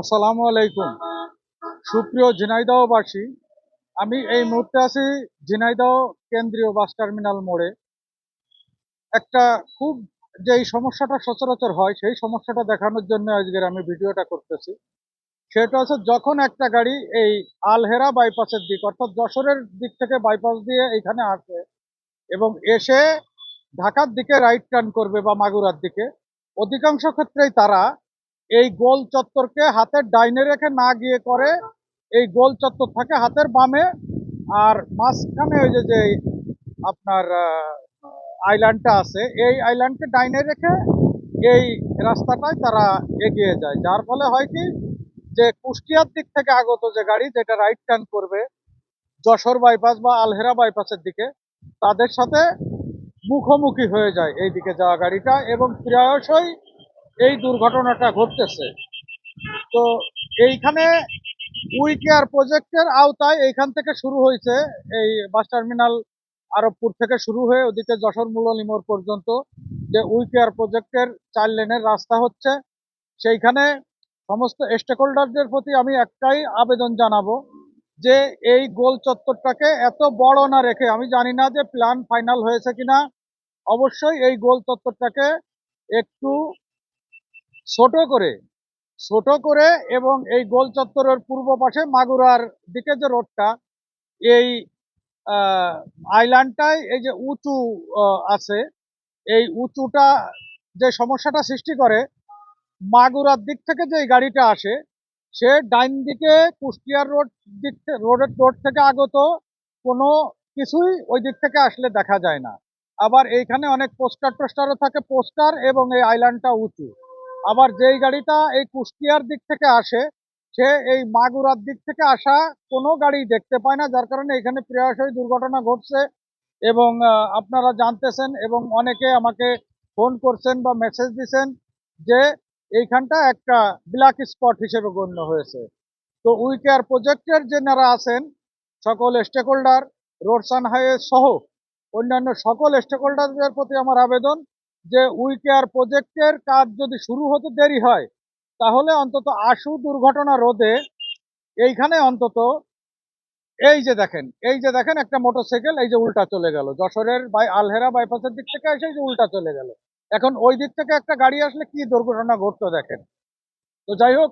আসসালামু আলাইকুম। সুপ্রিয় ঝিনাইদহবাসী, আমি এই মুহূর্তে আছি ঝিনাইদহ কেন্দ্রীয় বাস টার্মিনাল মোড়ে। একটা খুব যে সমস্যাটা সচরাচর হয়, সেই সমস্যাটা দেখানোর জন্য আজকের আমি ভিডিওটা করতেছি। সেটা হচ্ছে যখন একটা গাড়ি এই আলহেরা বাইপাসের দিক, অর্থাৎ যশোরের দিক থেকে বাইপাস দিয়ে এখানে আসে এবং এসে ঢাকার দিকে রাইট টার্ন করবে বা মাগুরার দিকে, অধিকাংশ ক্ষেত্রেই তারা এই গোল চত্বরকে হাতের ডাইনে রেখে না গিয়ে করে, এই গোল চত্বর থাকে হাতের বামে। আর মাঝখানে ওই যে আপনার আইল্যান্ডটা আছে, এই আইল্যান্ডকে ডাইনে রেখে এই রাস্তাটায় তারা এগিয়ে যায়। যার ফলে হয় কি, যে কুষ্টিয়ার দিক থেকে আগত যে গাড়ি যেটা রাইট টার্ন করবে, যশোর বাইপাস বা আলহেরা বাইপাসের দিকে, তাদের সাথে মুখোমুখি হয়ে যায় এই দিকে যাওয়া গাড়িটা এবং প্রায়শই এই দুর্ঘটনাটা ঘটতেছে। তো এইখানে উই কেয়ার প্রজেক্টের আওতায় এইখান থেকে শুরু হয়েছে। এই বাস টার্মিনাল আরবপুর থেকে শুরু হয়ে ওদিকে যশোর মূলনিমোর পর্যন্ত যে উই কেয়ার প্রজেক্টের চার লেনের রাস্তা হচ্ছে। সেইখানে সমস্ত স্টেক হোল্ডারদের প্রতি আমি একটাই আবেদন জানাব যে এই গোল চত্বরটাকে এত বড় না রেখে, আমি জানি না যে প্ল্যান ফাইনাল হয়েছে কিনা, অবশ্যই এই গোল চত্বরটাকে একটু ছোট করে ছোট করে এবং এই গোল চত্বরের পূর্ব পাশে মাগুরার দিকে যে রোডটা, এই আইল্যান্ডটায় এই যে উঁচু আছে, এই উঁচুটা যে সমস্যাটা সৃষ্টি করে, মাগুরার দিক থেকে যে গাড়িটা আসে, সে ডাইন দিকে কুষ্টিয়ার রোড দিক রোডের রোড থেকে আগত কোনো কিছুই ওই দিক থেকে আসলে দেখা যায় না। আবার এইখানে অনেক পোস্টার টোস্টারও থাকে, পোস্টার এবং এই আইল্যান্ডটা উঁচু। আবার যেই গাড়িটা এই কুষ্টিয়ার দিক থেকে আসে, সে এই মাগুরার দিক থেকে আসা কোনো গাড়ি দেখতে পায় না, যার কারণে এখানে প্রায়শই দুর্ঘটনা ঘটছে। এবং আপনারা জানতেছেন এবং অনেকে আমাকে ফোন করছেন বা মেসেজ দিছেন যে এইখানটা একটা ব্ল্যাক স্পট হিসেবে গণ্য হয়েছে। তো উই উইকেয়ার প্রজেক্টের যেনারা আছেন, সকল stakeholder roads and highway সহ অন্যান্য সকল স্টেক হোল্ডারদের প্রতি আমার আবেদন। যে উইকেয়ার প্রজেক্টের কাজ যদি শুরু হতে দেরি হয়, তাহলে অন্তত আশু দুর্ঘটনা রোধে এইখানে অন্তত এই যে দেখেন, এই যে দেখেন একটা মোটরসাইকেল, এই যে উল্টা চলে গেল। যশোরের বাই, আলহেরা বাইপাসের দিক থেকে এসে যে উল্টা চলে গেল। এখন ওই দিক থেকে একটা গাড়ি আসলে কি দুর্ঘটনা ঘটতো দেখেন। তো যাই হোক,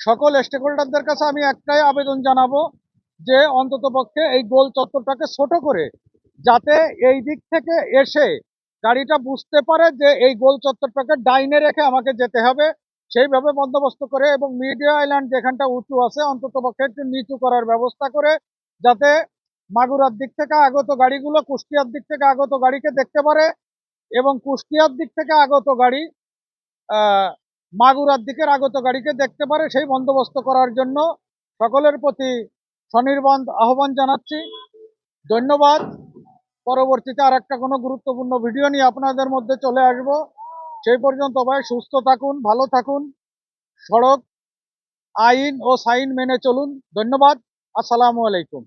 সকল স্টেক হোল্ডারদের কাছে আমি একটাই আবেদন জানাব যে অন্তত পক্ষে এই গোল চত্বরটাকে ছোট করে যাতে এই দিক থেকে এসে গাড়িটা বুঝতে পারে যে এই গোল চত্বরটাকে ডাইনে রেখে আমাকে যেতে হবে। সেইভাবে বন্দোবস্ত করে এবং মিডিয়া আইল্যান্ড যেখানটা উঁচু আছে অন্তত পক্ষে একটু নিচু করার ব্যবস্থা করে যাতে মাগুরার দিক থেকে আগত গাড়িগুলো কুষ্টিয়ার দিক থেকে আগত গাড়িকে দেখতে পারে এবং কুষ্টিয়ার দিক থেকে আগত গাড়ি মাগুরার দিকের আগত গাড়িকে দেখতে পারে। সেই বন্দোবস্ত করার জন্য সকলের প্রতি স্বনির্বাণ আহ্বান জানাচ্ছি। ধন্যবাদ। পরবর্তীতে আর একটা কোনো গুরুত্বপূর্ণ ভিডিও নিয়ে আপনাদের মধ্যে চলে আসব। সেই পর্যন্ত ভাই সুস্থ থাকুন, ভালো থাকুন। সড়ক, আইন ও সাইন মেনে চলুন। ধন্যবাদ। আসসালামু আলাইকুম।